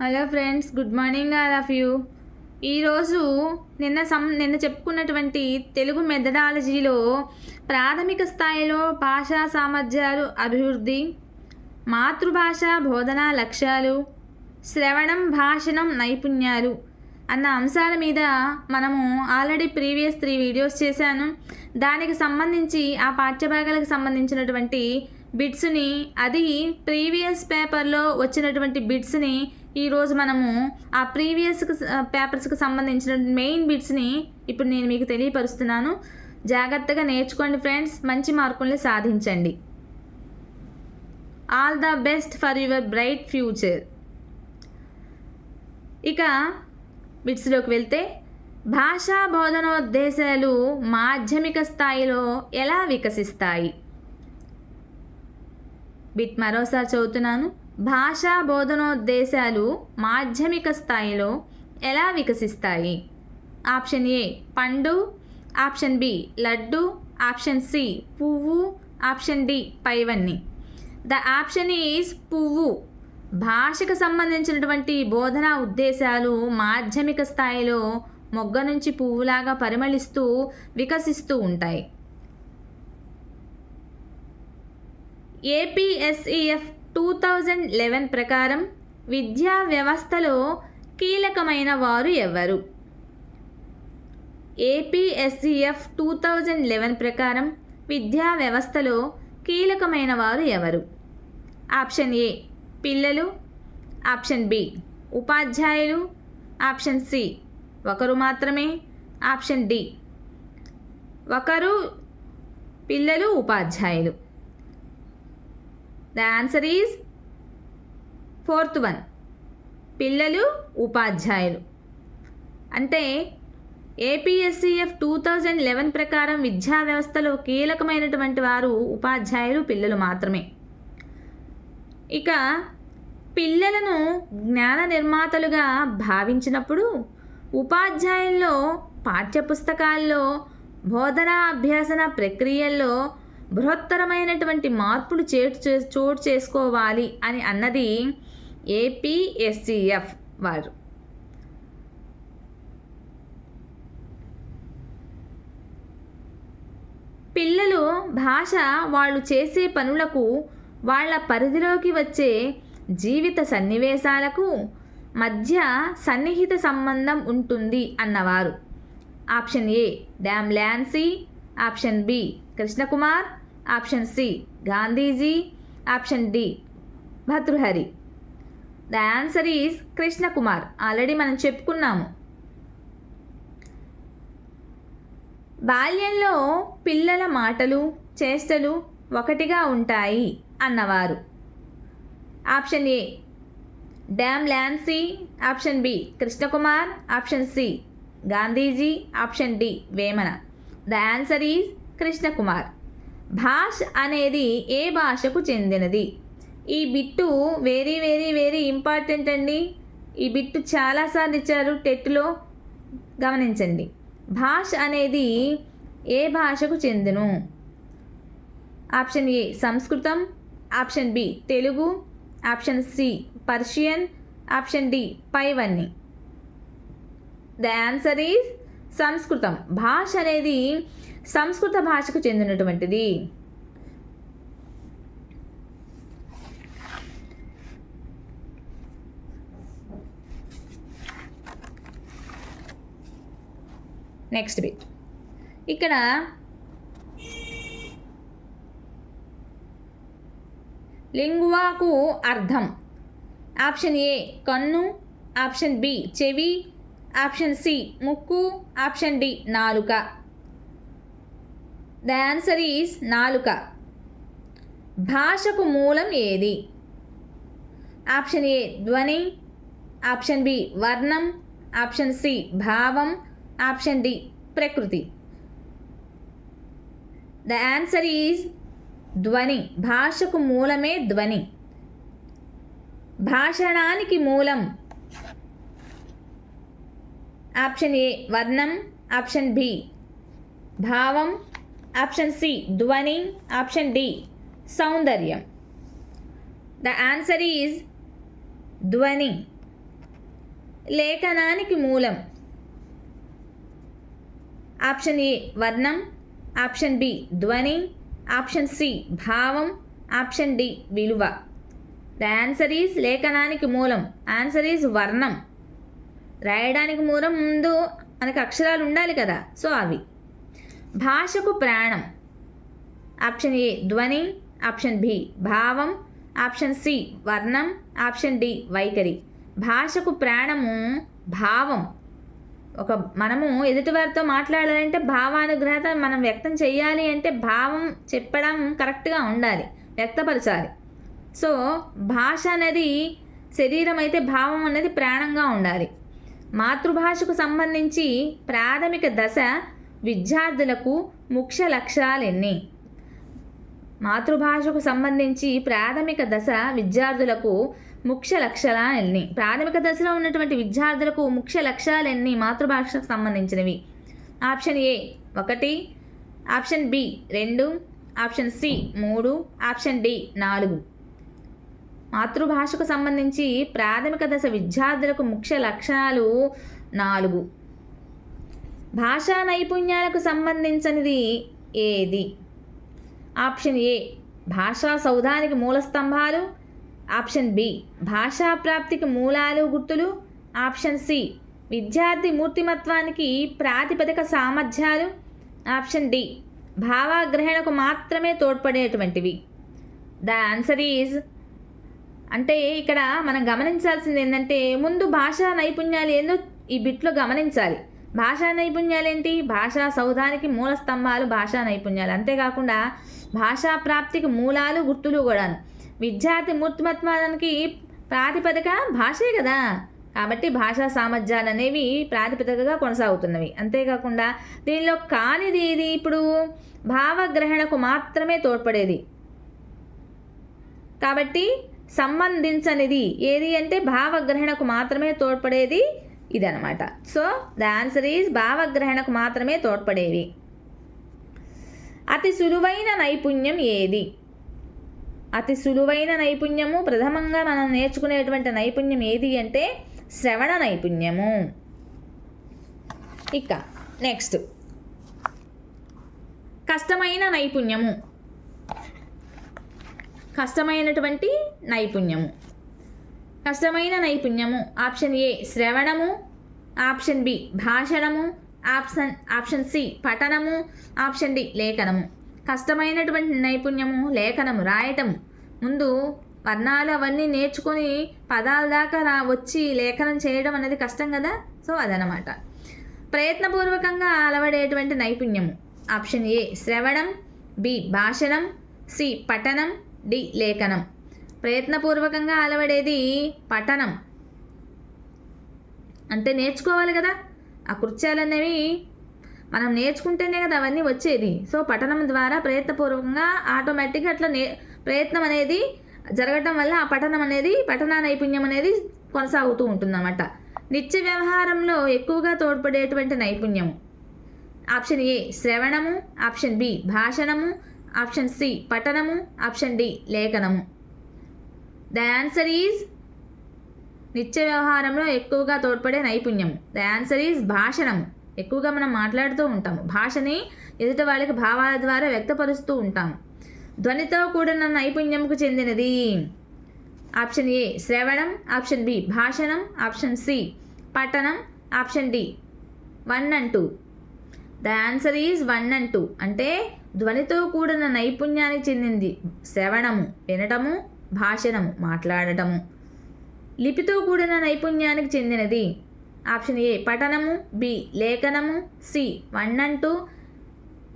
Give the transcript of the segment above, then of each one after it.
Hello friends good morning all of you. ఈరోజు నిన్న సం నిన్న చెప్పుకున్నటువంటి తెలుగు మెథడాలజీలో ప్రాథమిక స్థాయిలో భాషా సామర్థ్యాలు అభివృద్ధి మాతృభాష బోధనా లక్ష్యాలు శ్రవణం భాషణం నైపుణ్యాలు అన్న అంశాల మీద మనము ఆల్రెడీ ప్రీవియస్ త్రీ వీడియోస్ చేశాను. దానికి సంబంధించి ఆ పాఠ్యభాగాలకు సంబంధించినటువంటి బిట్స్ని అది ప్రీవియస్ పేపర్లో వచ్చినటువంటి బిట్స్ని ఈరోజు మనము ఆ ప్రీవియస్ పేపర్స్కి సంబంధించిన మెయిన్ బిట్స్ని ఇప్పుడు నేను మీకు తెలియపరుస్తున్నాను. జాగ్రత్తగా నేర్చుకోండి ఫ్రెండ్స్ మంచి మార్కుల్ని సాధించండి. All the best for your bright future ఇక బిట్స్లోకి వెళ్తే భాషా బోధనోద్దేశాలు మాధ్యమిక స్థాయిలో ఎలా వికసిస్తాయి? బిట్ మరోసారి చదువుతున్నాను. భాషా బోధనోద్దేశాలు మాధ్యమిక స్థాయిలో ఎలా వికసిస్తాయి? ఆప్షన్ ఏ పండు. ఆప్షన్ బి లడ్డు. ఆప్షన్ సి పువ్వు. ఆప్షన్ డి పైవన్నీ. ద ఆప్షన్ ఈజ్ పువ్వు. భాషకు సంబంధించినటువంటి బోధనా ఉద్దేశాలు మాధ్యమిక స్థాయిలో మొగ్గ నుంచి పువ్వులాగా పరిమళిస్తూ వికసిస్తూ ఉంటాయి. ఏపీఎస్ఈఎఫ్ టూ థౌజండ్ లెవెన్ ప్రకారం విద్యా వ్యవస్థలో కీలకమైన వారు ఎవరు ఏపీఎస్సిఎఫ్ టూ థౌజండ్ లెవెన్ ప్రకారం విద్యా వ్యవస్థలో కీలకమైన వారు ఎవరు? ఆప్షన్ ఏ పిల్లలు. ఆప్షన్ బి ఉపాధ్యాయులు. ఆప్షన్ సి ఒకరు మాత్రమే. ఆప్షన్ డి ఒకరు పిల్లలు ఉపాధ్యాయులు. The answer is fourth one పిల్లలు ఉపాధ్యాయులు. అంటే ఏపీఎస్సీఎఫ్ టూ థౌజండ్ లెవెన్ ప్రకారం విద్యా వ్యవస్థలో కీలకమైనటువంటి వారు ఉపాధ్యాయులు పిల్లలు మాత్రమే. ఇక పిల్లలను జ్ఞాన నిర్మాతలుగా భావించినప్పుడు ఉపాధ్యాయుల్లో పాఠ్యపుస్తకాల్లో బోధనా అభ్యాసన ప్రక్రియల్లో బృహత్తరమైనటువంటి మార్పులు చేటు చే- చోటు చేసుకోవాలి అని అన్నది ఏపీఎస్సిఎఫ్ వారు. పిల్లలు భాష వాళ్ళు చేసే పనులకు వాళ్ళ పరిధిలోకి వచ్చే జీవిత సన్నివేశాలకు మధ్య సన్నిహిత సంబంధం ఉంటుంది అన్నవారు. ఆప్షన్ ఏ డ్యామ్ ల్యాన్సీ. Option B Krishna Kumar. Option C Gandhiji. Option D Bhartrihari the answer is Krishna Kumar. Already మనం చెప్పుకున్నాము. బాల్యంలో పిల్లల మాటలు చేష్టలు ఒకటిగా ఉంటాయి అన్నవారు. ఆప్షన్ ఏ డ్యామ్ ల్యాన్సీ. Option B Krishna Kumar. Option C Gandhiji. Option D Vemana. The answer is Krishna Kumar. భాష అనేది ఏ భాషకు చెందినది? ఈ bit very very very important అండి. ఈ బిట్టు చాలాసార్లు ఇచ్చారు టెట్లో. గమనించండి. భాష అనేది ఏ భాషకు చెందును? Option A Sanskrit. Option B Telugu. Option C Persian. Option D పైవన్నీ. The answer is Sanskrit. భాష అనేది సంస్కృత భాషకు చెందినటువంటిది. నెక్స్ట్ బిట్ ఇక్కడ లింగువాకు అర్థం. ఆప్షన్ ఏ కన్ను. ఆప్షన్ బి చెవి. ఆప్షన్ సి ముక్కు. ఆప్షన్ డి నాలుక. ద ఆన్సర్ ఈజ్ నాలుక. భాషకు మూలం ఏది? ఆప్షన్ ఏ ధ్వని. ఆప్షన్ బి వర్ణం. ఆప్షన్ సి భావం. ఆప్షన్ డి ప్రకృతి. ద ఆన్సర్ ఈజ్ ధ్వని. భాషకు మూలమే ధ్వని. భాషణానికి మూలం ఆప్షన్ ఏ వర్ణం ఆప్షన్ బి భావం ఆప్షన్ సి ధ్వని ఆప్షన్ డి సౌందర్యం. ద ఆన్సర్ ఈజ్ ధ్వని. లేఖనానికి మూలం. ఆప్షన్ ఏ వర్ణం ఆప్షన్ బి ధ్వని ఆప్షన్ సి భావం ఆప్షన్ డి విలువ. ద ఆన్సర్ ఈజ్ లేఖనానికి మూలం. ఆన్సర్ ఈజ్ వర్ణం. రాయడానికి మూలం ముందు మనకు అక్షరాలు ఉండాలి కదా సో అవి. భాషకు ప్రాణం. ఆప్షన్ ఏ ధ్వని. ఆప్షన్ బి భావం. ఆప్షన్ సి వర్ణం. ఆప్షన్ డి వైఖరి. భాషకు ప్రాణము భావం. ఒక మనము ఎదుటివారితో మాట్లాడాలంటే భావానుగ్రహత మనం వ్యక్తం చేయాలి అంటే భావం చెప్పడం కరెక్ట్గా ఉండాలి వ్యక్తపరచాలి. సో భాష అనేది శరీరం అయితే భావం అనేది ప్రాణంగా ఉండాలి. మాతృభాషకు సంబంధించి ప్రాథమిక దశ విద్యార్థులకు ముఖ్య లక్ష్యాలు ఎన్ని మాతృభాషకు సంబంధించి ప్రాథమిక దశ విద్యార్థులకు ముఖ్య లక్ష్యాలు ఎన్ని ప్రాథమిక దశలో ఉన్నటువంటి విద్యార్థులకు ముఖ్య లక్ష్యాలు ఎన్ని మాతృభాషకు సంబంధించినవి? ఆప్షన్ ఏ ఒకటి ఆప్షన్ బి రెండు ఆప్షన్ సి మూడు ఆప్షన్ డి నాలుగు. మాతృభాషకు సంబంధించి ప్రాథమిక దశ విద్యార్థులకు ముఖ్య లక్షణాలు నాలుగు. భాషా నైపుణ్యాలకు సంబంధించినది ఏది? ఆప్షన్ ఏ భాషా సౌధానికి మూల స్తంభాలు. ఆప్షన్ బి భాషా ప్రాప్తికి మూలాలు గుర్తులు. ఆప్షన్ సి విద్యార్థి మూర్తిమత్వానికి ప్రాతిపదిక సామర్థ్యాలు. ఆప్షన్ డి భావాగ్రహణకు మాత్రమే తోడ్పడేటువంటివి. ద ఆన్సర్ ఈజ్ అంటే ఇక్కడ మనం గమనించాల్సింది ఏంటంటే ముందు భాషా నైపుణ్యాలు ఏందో ఈ బిట్లో గమనించాలి. భాషా నైపుణ్యాలు ఏంటి? భాషా సౌధానికి మూల స్తంభాలు భాషా నైపుణ్యాలు. అంతేకాకుండా భాషా ప్రాప్తికి మూలాలు గుర్తులు కూడాను. విద్యార్థి మూర్తిమత్వానికి ప్రాతిపదిక భాషే కదా. కాబట్టి భాషా సామర్థ్యాలు అనేవి ప్రాతిపదికగా కొనసాగుతున్నవి. అంతేకాకుండా దీనిలో కానిది ఏది? ఇప్పుడు భావగ్రహణకు మాత్రమే తోడ్పడేది. కాబట్టి సంబంధించనిది ఏది అంటే భావగ్రహణకు మాత్రమే తోడ్పడేది ఇదనమాట సో ద ఆన్సర్ ఈజ్ భావగ్రహణకు మాత్రమే తోడ్పడేవి. అతి సులువైన నైపుణ్యం ఏది? అతి సులువైన నైపుణ్యము ప్రథమంగా మనం నేర్చుకునేటువంటి నైపుణ్యం ఏది అంటే శ్రవణ నైపుణ్యము. ఇక నెక్స్ట్ కష్టమైన నైపుణ్యము. కష్టమైనటువంటి నైపుణ్యము. కష్టమైన నైపుణ్యము. ఆప్షన్ ఏ శ్రవణము. ఆప్షన్ బి భాషణము. ఆప్షన్ ఆప్షన్ సి పఠనము. ఆప్షన్ డి లేఖనము. కష్టమైనటువంటి నైపుణ్యము లేఖనము రాయటం ముందు వర్ణాలు అవన్నీ నేర్చుకొని పదాల దాకా రా వచ్చి లేఖనం చేయడం అనేది కష్టం కదా? సో అదనమాట ప్రయత్నపూర్వకంగా అలవడేటువంటి నైపుణ్యము. ఆప్షన్ ఏ శ్రవణం. బి భాషణం. సి పఠనం. డి లేఖనం. ప్రయత్నపూర్వకంగా అలవడేది పఠనం. అంటే నేర్చుకోవాలి కదా. ఆ కృత్యాలు అనేవి మనం నేర్చుకుంటేనే కదా అవన్నీ వచ్చేది. సో పఠనం ద్వారా ప్రయత్నపూర్వకంగా ఆటోమేటిక్గా అట్లా నే ప్రయత్నం అనేది జరగటం వల్ల ఆ పఠనం అనేది పఠన నైపుణ్యం అనేది కొనసాగుతూ ఉంటుందన్నమాట. నిత్య వ్యవహారంలో ఎక్కువగా తోడ్పడేటువంటి నైపుణ్యము. ఆప్షన్ ఏ శ్రవణము. ఆప్షన్ బి భాషణము. ఆప్షన్ సి పఠనము. ఆప్షన్ డి లేఖనము. ద ఆన్సర్ ఈజ్ నిత్య వ్యవహారంలో ఎక్కువగా తోడ్పడే నైపుణ్యము. ద ఆన్సర్ ఈజ్ భాషణము. ఎక్కువగా మనం మాట్లాడుతూ ఉంటాము. భాషని ఎదుటి వాళ్ళకి భావాల ద్వారా వ్యక్తపరుస్తూ ఉంటాము. ధ్వనితో కూడిన నైపుణ్యంకు చెందినది ఆప్షన్ ఏ శ్రవణం. ఆప్షన్ బి భాషణం. ఆప్షన్ సి పఠనం. Option D one and two. The answer is one and two. అంటే ధ్వనితో కూడిన నైపుణ్యానికి చెందింది శ్రవణము వినటము భాషణము మాట్లాడటము. లిపితో కూడిన నైపుణ్యానికి చెందినది ఆప్షన్ ఏ పఠనము బి లేఖనము C one and two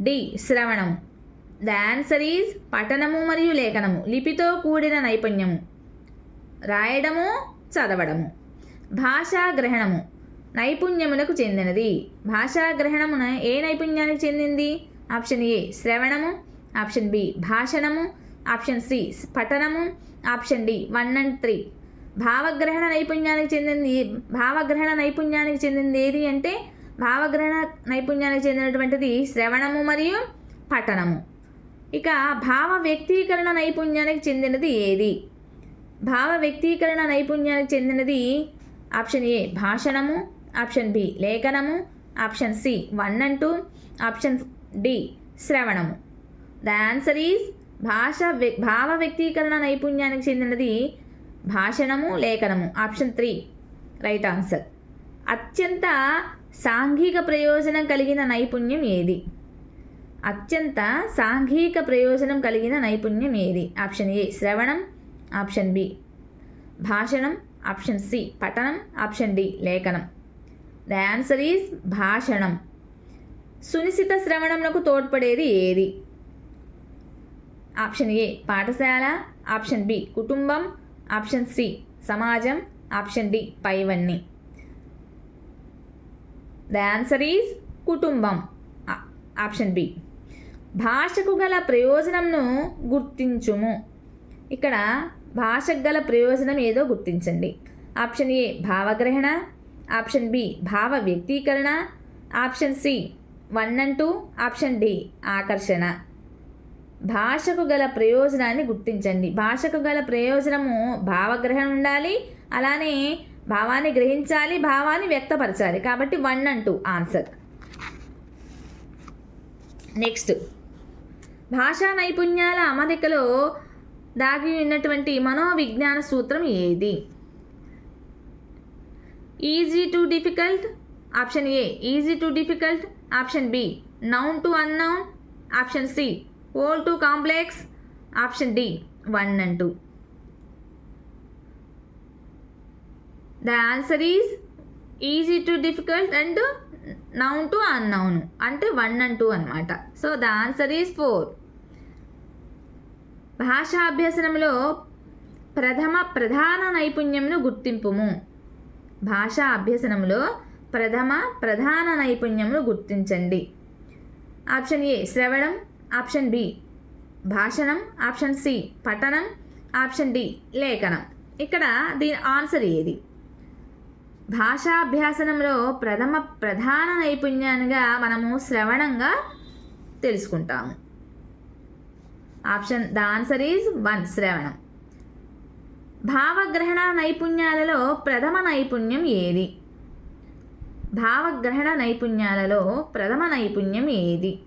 D శ్రవణము. ద ఆన్సర్ ఈజ్ పఠనము మరియు లేఖనము లిపితో కూడిన నైపుణ్యము. రాయడము చదవడము. భాషా గ్రహణము నైపుణ్యములకు చెందినది. భాషా గ్రహణమున ఏ నైపుణ్యానికి చెందింది? ఆప్షన్ ఏ శ్రవణము ఆప్షన్ బి భాషణము ఆప్షన్ సి పఠనము option D one and three. భావగ్రహణ నైపుణ్యానికి చెందింది భావగ్రహణ నైపుణ్యానికి చెందింది ఏది అంటే భావగ్రహణ నైపుణ్యానికి చెందినటువంటిది శ్రవణము మరియు పఠనము. ఇక భావ వ్యక్తీకరణ నైపుణ్యానికి చెందినది ఏది? భావ వ్యక్తీకరణ నైపుణ్యానికి చెందినది ఆప్షన్ ఏ భాషణము ఆప్షన్ బి లేఖనము option C one and two option D శ్రవణము. ద ఆన్సర్ ఈజ్ భాష భావ వ్యక్తీకరణ నైపుణ్యానికి చెందినది భాషణము లేఖనము. ఆప్షన్ త్రీ రైట్ ఆన్సర్ అత్యంత సాంఘిక ప్రయోజనం కలిగిన నైపుణ్యం ఏది? అత్యంత సాంఘిక ప్రయోజనం కలిగిన నైపుణ్యం ఏది? ఆప్షన్ ఏ శ్రవణం. ఆప్షన్ బి భాషణం. ఆప్షన్ సి పఠనం. ఆప్షన్ డి లేఖనం. ద ఆన్సర్ ఈజ్ భాషణం. సునిశిత శ్రవణంకు తోడ్పడేది ఏది? ఆప్షన్ ఏ పాఠశాల. ఆప్షన్ బి కుటుంబం. ఆప్షన్ సి సమాజం. ఆప్షన్ డి పైవన్నీ. ద ఆన్సర్ ఈజ్ కుటుంబం. Option B. భాషకు గల ప్రయోజనంను గుర్తించుము. ఇక్కడ భాషకు గల ప్రయోజనం ఏదో గుర్తించండి. ఆప్షన్ ఏ భావగ్రహణ. ఆప్షన్ బి భావ వ్యక్తీకరణ. Option C one and two option D ఆకర్షణ. భాషకు గల ప్రయోజనాన్ని గుర్తించండి. భాషకు గల ప్రయోజనము భావగ్రహణం ఉండాలి అలానే భావాన్ని గ్రహించాలి భావాన్ని వ్యక్తపరచాలి. కాబట్టి one and two answer. Next. భాషా నైపుణ్యాల అమరికలో దాగి ఉన్నటువంటి మనోవిజ్ఞాన సూత్రం ఏది? Easy to difficult option A easy to difficult option B. Known to unknown option C. Whole to complex option D. One and two. The answer is easy to difficult and known to unknown. అంటే one and two అనమాట so the answer is four. భాషాభ్యసనంలో ప్రథమ ప్రధాన నైపుణ్యంను గుర్తింపుము. భాషా అభ్యసనంలో ప్రథమ ప్రధాన నైపుణ్యమును గుర్తించండి. Option A శ్రవణం. Option B భాషణం. ఆప్షన్ సి పఠనం. ఆప్షన్ డి లేఖనం. ఇక్కడ దీని ఆన్సర్ ఏది? భాషాభ్యాసనంలో ప్రథమ ప్రధాన నైపుణ్యానిగా మనము శ్రవణంగా తెలుసుకుంటాము. Option the answer is one శ్రవణం. భావగ్రహణ నైపుణ్యాలలో ప్రథమ నైపుణ్యం ఏది? భావగ్రహణ నైపుణ్యాలలో ప్రథమ నైపుణ్యం ఏది?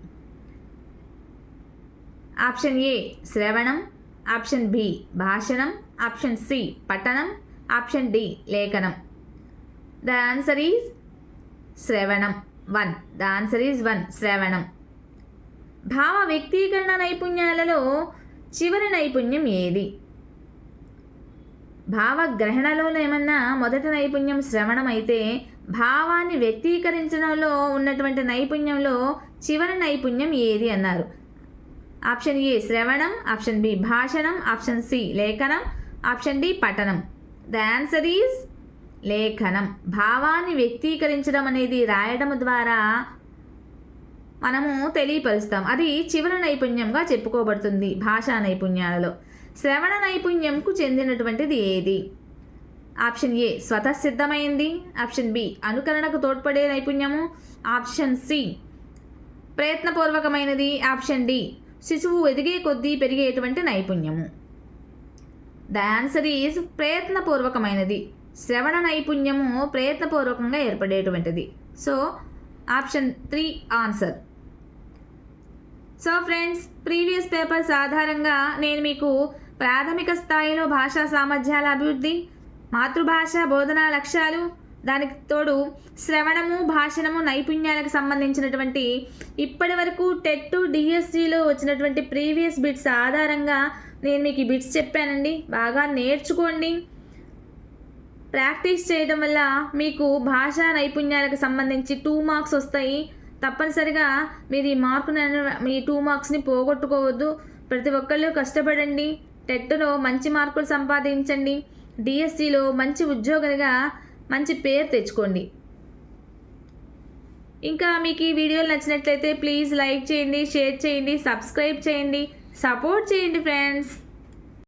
ఆప్షన్ ఏ శ్రవణం. ఆప్షన్ బి భాషణం. ఆప్షన్ సి పఠనం. ఆప్షన్ డి లేఖనం. ద ఆన్సర్ ఈజ్ శ్రవణం. One the answer is one శ్రవణం. భావ వ్యక్తీకరణ నైపుణ్యాలలో చివరి నైపుణ్యం ఏది? భావగ్రహణలోనేమన్నా మొదటి నైపుణ్యం శ్రవణం అయితే భావాన్ని వ్యక్తీకరించడంలో ఉన్నటువంటి నైపుణ్యంలో చివరి నైపుణ్యం ఏది అన్నారు? ఆప్షన్ ఏ శ్రవణం. ఆప్షన్ బి భాషణం. ఆప్షన్ సి లేఖనం. ఆప్షన్ డి పఠనం. ద ఆన్సర్ ఈజ్ లేఖనం. భావాన్ని వ్యక్తీకరించడం అనేది రాయడం ద్వారా మనము తెలియపరుస్తాం. అది చివరి నైపుణ్యంగా చెప్పుకోబడుతుంది భాషా నైపుణ్యాలలో. శ్రవణ నైపుణ్యంకు చెందినటువంటిది ఏది? ఆప్షన్ ఏ స్వతసిద్ధమైంది ఆప్షన్ బి అనుకరణకు తోడ్పడే నైపుణ్యము. ఆప్షన్ సి ప్రయత్నపూర్వకమైనది. ఆప్షన్ డి శిశువు ఎదిగే కొద్దీ పెరిగేటువంటి నైపుణ్యము. ద ఆన్సర్ ఈజ్ ప్రయత్నపూర్వకమైనది. శ్రవణ నైపుణ్యము ప్రయత్నపూర్వకంగా ఏర్పడేటువంటిది. So option three answer. So friends previous papers ఆధారంగా నేను మీకు ప్రాథమిక స్థాయిలో భాషా సామర్థ్యాల అభివృద్ధి మాతృభాష బోధనా లక్ష్యాలు దానికి తోడు శ్రవణము భాషణము నైపుణ్యాలకు సంబంధించినటువంటి ఇప్పటి వరకు టెట్ డిఎస్సిలో వచ్చినటువంటి ప్రీవియస్ బిట్స్ ఆధారంగా నేను మీకు ఈ బిట్స్ చెప్పానండి. బాగా నేర్చుకోండి. ప్రాక్టీస్ చేయడం వల్ల మీకు భాషా నైపుణ్యాలకు సంబంధించి టూ మార్క్స్ వస్తాయి. తప్పనిసరిగా మీరు ఈ మార్కుని మీ టూ మార్క్స్ని పోగొట్టుకోవద్దు. ప్రతి ఒక్కళ్ళు కష్టపడండి. టెట్లో మంచి మార్కులు సంపాదించండి. డిఎస్సిలో మంచి ఉద్యోగులుగా మంచి పేరు తెచ్చుకోండి. ఇంకా మీకు ఈ వీడియోలు నచ్చినట్లయితే ప్లీజ్ లైక్ చేయండి షేర్ చేయండి సబ్స్క్రైబ్ చేయండి సపోర్ట్ చేయండి ఫ్రెండ్స్.